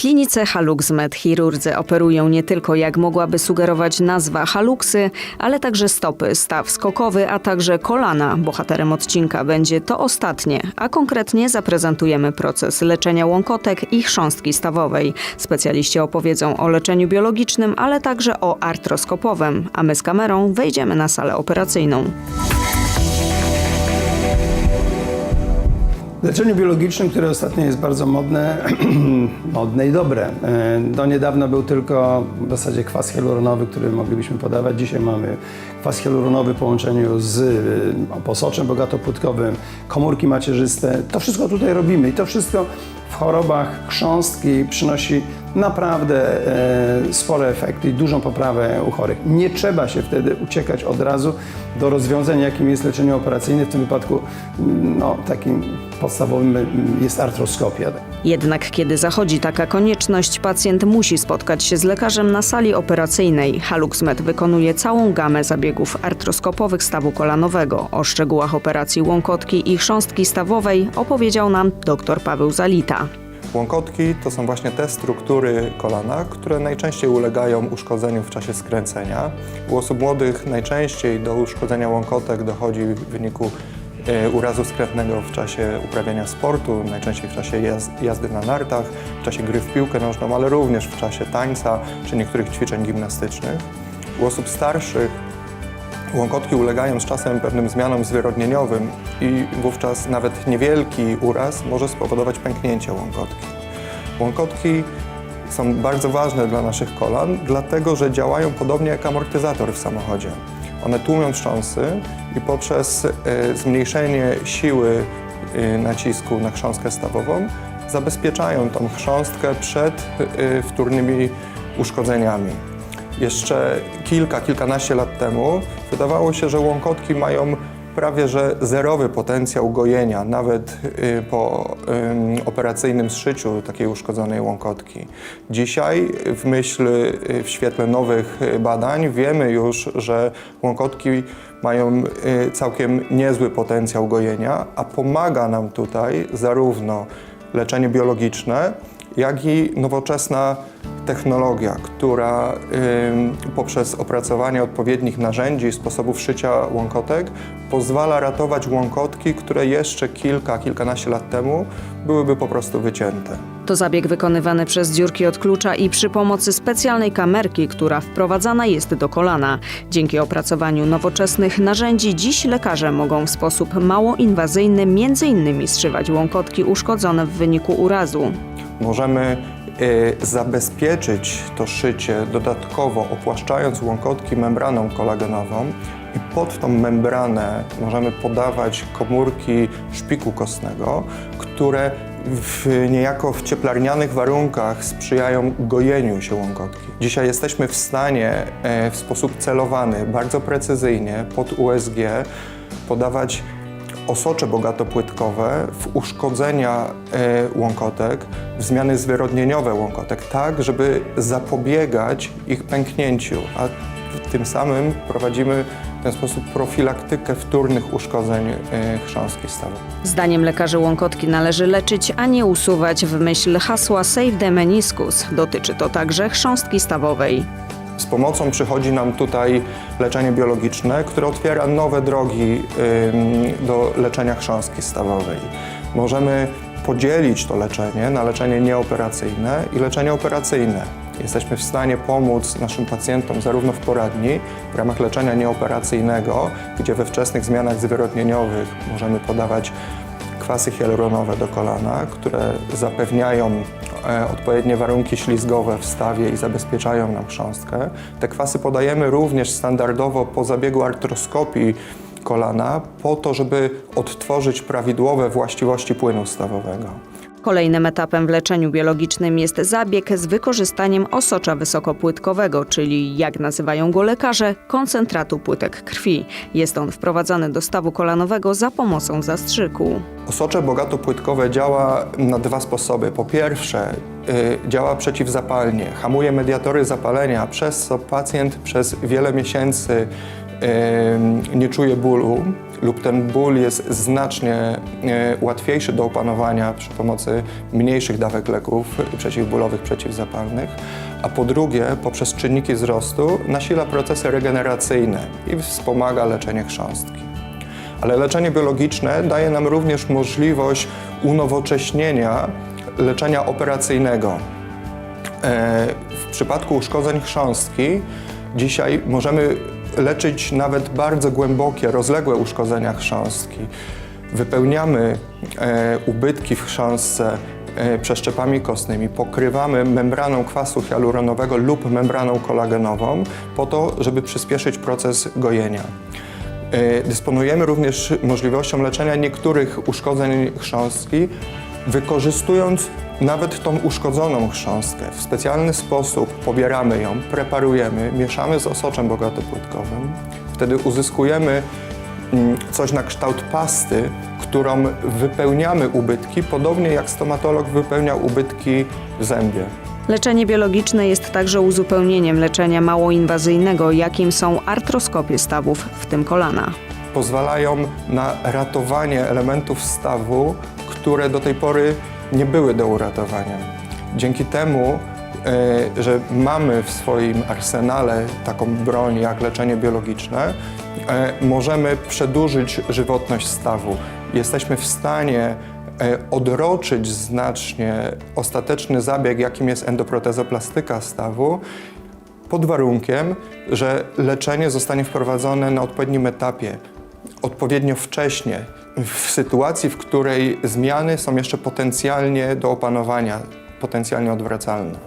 klinice HaluxMed chirurdzy operują nie tylko jak mogłaby sugerować nazwa haluksy, ale także stopy, staw skokowy, a także kolana. Bohaterem odcinka będzie to ostatnie, a konkretnie zaprezentujemy proces leczenia łąkotek i chrząstki stawowej. Specjaliści opowiedzą o leczeniu biologicznym, ale także o artroskopowym, a my z kamerą wejdziemy na salę operacyjną. W leczeniu biologicznym, które ostatnio jest bardzo modne, modne i dobre. E, Do niedawna był tylko w zasadzie kwas hialuronowy, który moglibyśmy podawać. Dzisiaj mamy kwas hialuronowy w połączeniu z e, posoczem bogatopłytkowym, komórki macierzyste. To wszystko tutaj robimy i to wszystko w chorobach chrząstki przynosi naprawdę e, spore efekty i dużą poprawę u chorych. Nie trzeba się wtedy uciekać od razu do rozwiązań, jakim jest leczenie operacyjne. W tym wypadku no, takim podstawowym jest artroskopia. Jednak kiedy zachodzi taka konieczność, pacjent musi spotkać się z lekarzem na sali operacyjnej. HaluxMed wykonuje całą gamę zabiegów artroskopowych stawu kolanowego. O szczegółach operacji łąkotki i chrząstki stawowej opowiedział nam dr Paweł Zalita. Łąkotki to są właśnie te struktury kolana, które najczęściej ulegają uszkodzeniu w czasie skręcenia. U osób młodych najczęściej do uszkodzenia łąkotek dochodzi w wyniku e, urazu skrętnego w czasie uprawiania sportu, najczęściej w czasie jaz- jazdy na nartach, w czasie gry w piłkę nożną, ale również w czasie tańca czy niektórych ćwiczeń gimnastycznych. U osób starszych Łąkotki ulegają z czasem pewnym zmianom zwyrodnieniowym i wówczas nawet niewielki uraz może spowodować pęknięcie łąkotki. Łąkotki są bardzo ważne dla naszych kolan, dlatego że działają podobnie jak amortyzator w samochodzie. One tłumią wstrząsy i poprzez e, zmniejszenie siły e, nacisku na chrząstkę stawową zabezpieczają tą chrząstkę przed e, wtórnymi uszkodzeniami. Jeszcze kilka, kilkanaście lat temu wydawało się, że łąkotki mają prawie że zerowy potencjał gojenia, nawet y, po ym, operacyjnym zszyciu takiej uszkodzonej łąkotki. Dzisiaj w myśl, y, w świetle nowych y, badań wiemy już, że łąkotki mają całkiem niezły potencjał gojenia, a pomaga nam tutaj zarówno leczenie biologiczne, jak i nowoczesna technologia, która poprzez opracowanie odpowiednich narzędzi i sposobów szycia łąkotek pozwala ratować łąkotki, które jeszcze kilka, kilkanaście lat temu byłyby po prostu wycięte. To zabieg wykonywany przez dziurki od klucza i przy pomocy specjalnej kamerki, która wprowadzana jest do kolana. Dzięki opracowaniu nowoczesnych narzędzi dziś lekarze mogą w sposób mało inwazyjny m.in. zszywać łąkotki uszkodzone w wyniku urazu. Możemy zabezpieczyć to szycie dodatkowo opłaszczając łąkotki membraną kolagenową i pod tą membranę możemy podawać komórki szpiku kostnego, które w niejako w cieplarnianych warunkach sprzyjają gojeniu się łąkotki. Dzisiaj jesteśmy w stanie e, w sposób celowany, bardzo precyzyjnie pod USG podawać osocze bogatopłytkowe w uszkodzenia e, łąkotek, w zmiany zwyrodnieniowe łąkotek, tak, żeby zapobiegać ich pęknięciu, a tym samym prowadzimy w ten sposób profilaktykę wtórnych uszkodzeń e, chrząstki stawowej. Zdaniem lekarzy łąkotki należy leczyć, a nie usuwać w myśl hasła Save the meniscus. Dotyczy to także chrząstki stawowej. Z pomocą przychodzi nam tutaj leczenie biologiczne, które otwiera nowe drogi do leczenia chrząstki stawowej. Możemy podzielić to leczenie na leczenie nieoperacyjne i leczenie operacyjne. Jesteśmy w stanie pomóc naszym pacjentom zarówno w poradni, w ramach leczenia nieoperacyjnego, gdzie we wczesnych zmianach zwyrodnieniowych możemy podawać kwasy hialuronowe do kolana, które zapewniają odpowiednie warunki ślizgowe w stawie i zabezpieczają nam chrząstkę. Te kwasy podajemy również standardowo po zabiegu artroskopii kolana, po to, żeby odtworzyć prawidłowe właściwości płynu stawowego. Kolejnym etapem w leczeniu biologicznym jest zabieg z wykorzystaniem osocza wysokopłytkowego, czyli jak nazywają go lekarze, koncentratu płytek krwi. Jest on wprowadzany do stawu kolanowego za pomocą zastrzyku. Osocze bogatopłytkowe działa na dwa sposoby. Po pierwsze, y, działa przeciwzapalnie, hamuje mediatory zapalenia, przez co pacjent przez wiele miesięcy nie czuje bólu lub ten ból jest znacznie y, łatwiejszy do opanowania przy pomocy mniejszych dawek leków przeciwbólowych, przeciwzapalnych, a po drugie poprzez czynniki wzrostu nasila procesy regeneracyjne i wspomaga leczenie chrząstki. Ale leczenie biologiczne daje nam również możliwość unowocześnienia leczenia operacyjnego. E, W przypadku uszkodzeń chrząstki dzisiaj możemy leczyć nawet bardzo głębokie, rozległe uszkodzenia chrząstki. Wypełniamy e, ubytki w chrząstce e, przeszczepami kostnymi, pokrywamy membraną kwasu hialuronowego lub membraną kolagenową po to, żeby przyspieszyć proces gojenia. E, Dysponujemy również możliwością leczenia niektórych uszkodzeń chrząstki, wykorzystując nawet tą uszkodzoną chrząstkę. W specjalny sposób pobieramy ją, preparujemy, mieszamy z osoczem bogatopłytkowym. Wtedy uzyskujemy mm, coś na kształt pasty, którą wypełniamy ubytki, podobnie jak stomatolog wypełnia ubytki w zębie. Leczenie biologiczne jest także uzupełnieniem leczenia małoinwazyjnego, jakim są artroskopie stawów, w tym kolana. pozwalają na ratowanie elementów stawu, które do tej pory nie były do uratowania. Dzięki temu, e, że mamy w swoim arsenale taką broń jak leczenie biologiczne, e, możemy przedłużyć żywotność stawu. Jesteśmy w stanie e, odroczyć znacznie ostateczny zabieg, jakim jest endoprotezoplastyka stawu, pod warunkiem, że leczenie zostanie wprowadzone na odpowiednim etapie, odpowiednio wcześnie, w sytuacji, w której zmiany są jeszcze potencjalnie do opanowania, potencjalnie odwracalne.